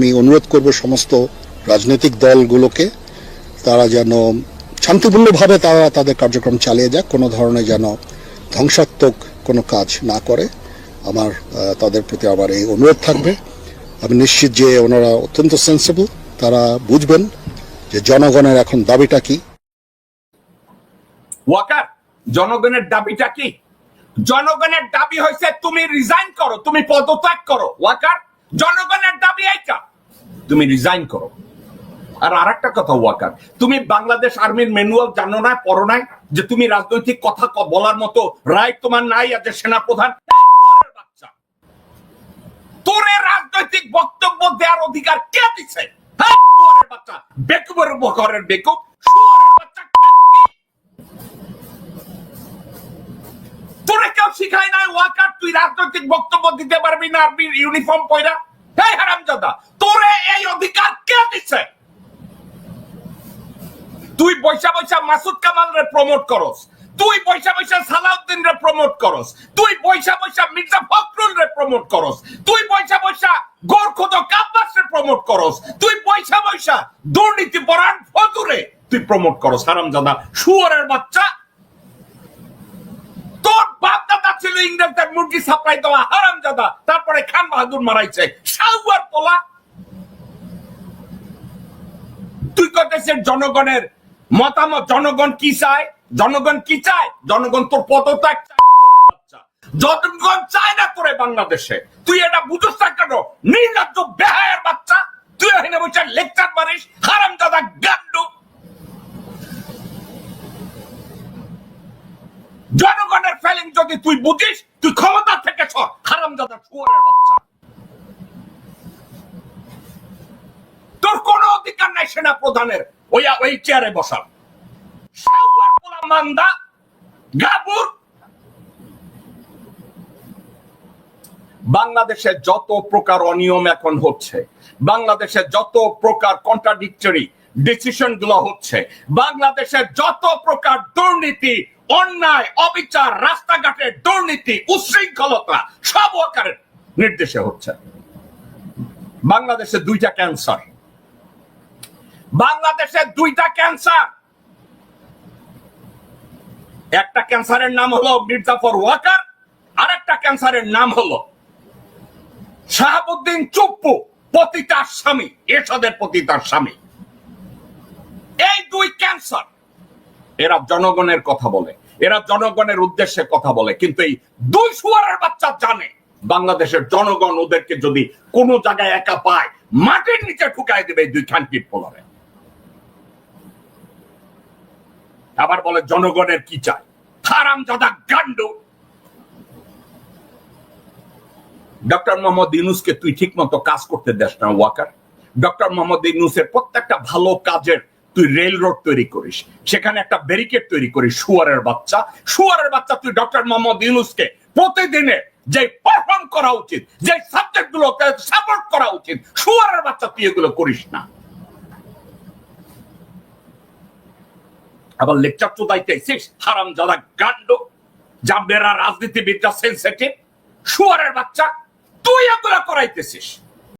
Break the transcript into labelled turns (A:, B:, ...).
A: আমি অনুরোধ করব সমস্ত রাজনৈতিক দলগুলোকে, তারা যেন শান্তিপূর্ণভাবে তারা তাদের কার্যক্রম চালিয়ে যাক, কোনো ধরনের যেন ধ্বংসাত্মক কোনো কাজ না করে। আমার তাদের প্রতি আমার এই অনুরোধ থাকবে। আমি নিশ্চিত যে ওনারা অত্যন্ত সেন্সিবল তারা বুঝবেন যে জনগণের এখন দাবিটা কি।
B: ওয়াকার, জনগণের দাবিটা কি? জনগণের দাবি হয়েছে তুমি রিজাইন করো, তুমি পদত্যাগ করো। ওয়াকার, জনগণের দাবি এইটা। তুমি রিজাইন করো। আর আরেকটা কথা, ওয়াকার, তুমি বাংলাদেশ আর্মির ম্যানুয়াল জানো না, পড়ো নাই? যে তুমি রাজনৈতিক কথা বলার মতো রাইট তোমার নাই আজ শুয়োরের বাচ্চা। তোরে রাজনৈতিক বক্তব্য দেওয়ার অধিকার কে দিছে? হ্যাঁ বাচ্চা, বেকুবের বেকুব তোরে কেউ শিখায় নাই, ওয়াকার, তুই রাজনৈতিক বক্তব্য দিতে পারবি না, আর্মির ইউনিফর্ম পয়রা। হারামজাদা, তোরে এই অধিকার কে দিছে? তুই বৈশা বৈশা মাসুদ কামাল রে প্রমোট করস, তুই বৈশা বৈশা সালাউদ্দিন রে প্রমোট করস, তুই বৈশা বৈশা মির্জা ফখরুল রে প্রমোট করস, তুই বৈশা বৈশা গোরখুদ কাব্বাস রে প্রমোট করস, তুই বৈশা বৈশা দুর্নীতি পরায়ণ ফজুরে তুই প্রমোট করস। হারামজাদা, শুয়ারের বাচ্চা ইংরেজদের মুরগি সাপ্লাই দেওয়া হারাম দাদা তারপরে খান বাহাদুর মারাইছে। সাউয়ার পোলা তুই জনগণের মতামত, জনগণ কি চায়? জনগণ কি চায়? জনগণ তোর পদত্যাগ। জনগণ চায় না তোরে বাংলাদেশে। তুই এটা বুঝোস না কেন? নির্লজ্জ বেহায়ের বাচ্চা। তুই এখানে বসে লেকচার মারিস হারাম দাদা গান্ডু জনগণের ফেলিং যদি তুই বুঝিস, তুই ক্ষমতা থেকে সর দাদা শুয়ারের বাচ্চা। তোর কোনো অধিকার নাই সেনা প্রধানের ওই ওই চেয়ারে বসার মান্দা, গাবুর। বাংলাদেশে যত প্রকার অনিয়ম এখন হচ্ছে, বাংলাদেশে যত প্রকার কন্ট্রাডিক্টরি ডিসিশনগুলো হচ্ছে বাংলাদেশের যত প্রকার দুর্নীতি অন্যায়, অবিচার রাস্তাঘাটের দুর্নীতি, উশৃঙ্খলতা, সব ওয়াকারের নির্দেশে হচ্ছে। বাংলাদেশে দুইটা ক্যান্সার। বাংলাদেশে দুইটা ক্যান্সার। একটা ক্যান্সারের নাম হলো মির্জাফর ওয়াকার আর একটা ক্যান্সারের নাম হলো শাহাবুদ্দিন চুপ্পু, পতিতার স্বামী, এরশাদের পতিতার স্বামী এই দুই ক্যান্সার এরা জনগণের কথা বলে, এরা জনগণের উদ্দেশ্যে কথা বলে, কিন্তু এই দুই সুয়ারের বাচ্চা জানে বাংলাদেশের জনগণ ওদেরকে যদি কোনো জায়গায় একা পায়, মাটির নিচে ঠুকাই দেবে দুই খানকির পোলারে। আবার বলে, জনগণের কি চাই হারাম দাদা গান্ডু ডক্টর মোহাম্মদ ইউনুসকে তুই ঠিক মতো কাজ করতে দেস না, ওয়াকার। ডক্টর মোহাম্মদ ইউনুসের প্রত্যেকটা ভালো কাজের তুই রেল রোড তৈরি করিস। সেখানে একটা ব্যারিকেড তৈরি করিস, শুয়ারের বাচ্চা। শুয়ারের বাচ্চা তুই ডক্টর মোহাম্মদ ইউনুসকে প্রতিদিনে যে পারফর্ম করা উচিত যে সাবজেক্ট গুলোকে সাপোর্ট করা উচিত, শুয়ারের বাচ্চা তুই এগুলো করিস না। আবার লেকচার চোদাইতে এসিস হারাম জাদা গান্ড জাবেরা রাজনীতিবিদরা সেন্সিটিভ শুয়ারের বাচ্চা, তুই এগুলা করাইতেছিস।